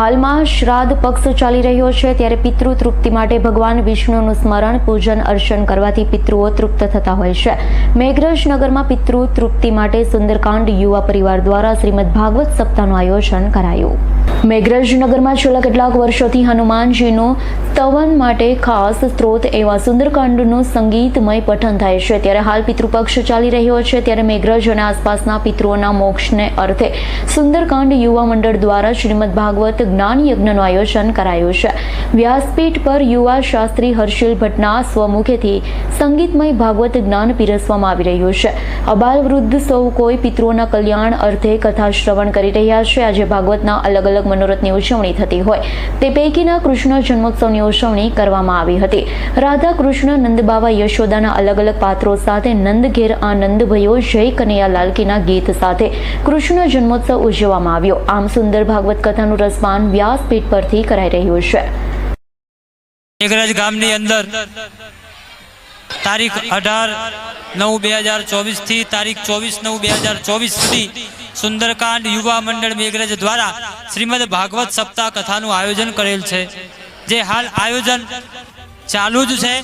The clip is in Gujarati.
હાલમાં શ્રાદ્ધ પક્ષ ચાલી રહ્યો છે ત્યારે પિતૃ તૃપ્તિ માટે ભગવાન વિષ્ણુનું સ્મરણ, પૂજન, અર્ચન કરવાથી પિતૃઓ તૃપ્ત થતા હોય છે. મેઘરજ નગરમાં પિતૃ તૃપ્તિ માટે સુંદરકાંડ યુવા પરિવાર દ્વારા શ્રીમદ ભાગવત સપ્તાહનું આયોજન કરાયું. મેઘરજ નગરમાં છેલ્લા કેટલાક વર્ષોથી હનુમાનજીનું સ્તવન માટે ખાસ સ્ત્રોત એવા સુંદરકાંડનું સંગીતમય પઠન થાય છે. ત્યારે હાલ પિતૃપક્ષ ચાલી રહ્યો છે ત્યારે મેઘરજ અને આસપાસના પિતૃઓના મોક્ષને અર્થે સુંદરકાંડ યુવા મંડળ દ્વારા શ્રીમદ ભાગવત જ્ઞાન યજ્ઞનું આયોજન કરાયું છે. વ્યાસપીઠ પર યુવા શાસ્ત્રી હર્ષિલ ભટ્ટના સ્વમુખેથી સંગીતમય ભાગવત જ્ઞાન પીરસવામાં આવી રહ્યું છે. અબાલ વૃદ્ધ સૌ કોઈ પિતૃઓના કલ્યાણ અર્થે કથા શ્રવણ કરી રહ્યા છે. આજે ભાગવતના અલગ અલગ મનોરથની ઉજવણી થતી હોય. તે પૈકીના કૃષ્ણ જન્મોત્સવની ઉજવણી કરવામાં આવી હતી. રાધા કૃષ્ણ નંદબાવા યશોદાના અલગ અલગ પાત્રો સાથે નંદ ઘેર આનંદ ભયો જય કનૈયા લાલકીના ગીત સાથે કૃષ્ણ જન્મોત્સવ ઉજવવામાં આવ્યો. આમ સુંદર ભાગવત કથાનું રસપાન વ્યાસપીઠ પરથી કરાઈ રહ્યું છે. મેઘરજ ગામની અંદર તારીખ અઢાર નવ બે હજાર ચોવીસથી તારીખ ચોવીસ નવ બે હજાર ચોવીસ સુધી સુંદરકાંડ યુવા મંડળ મેઘરજ દ્વારા શ્રીમદ ભાગવત સપ્તાહ કથાનું આયોજન કરેલ છે. જે હાલ આયોજન ચાલુ જ છે.